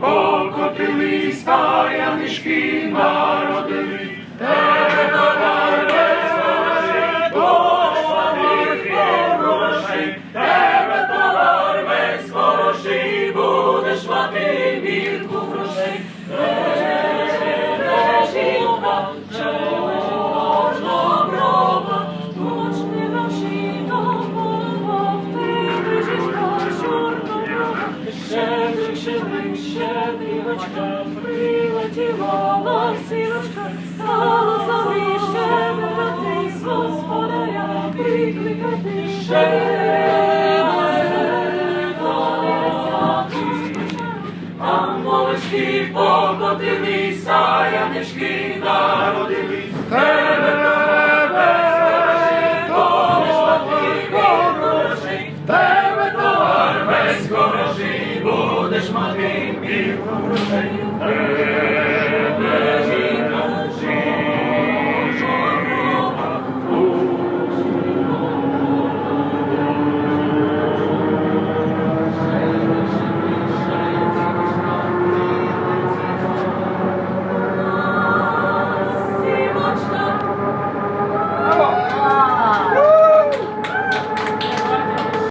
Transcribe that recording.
Покотились, таянички народились, тебе Щедрик, щедрик, щедрівочка, прилетіла ласівочка, стала собі щедрати з господаря, прикликати Ангелочки покотились, таянички народились, Mother,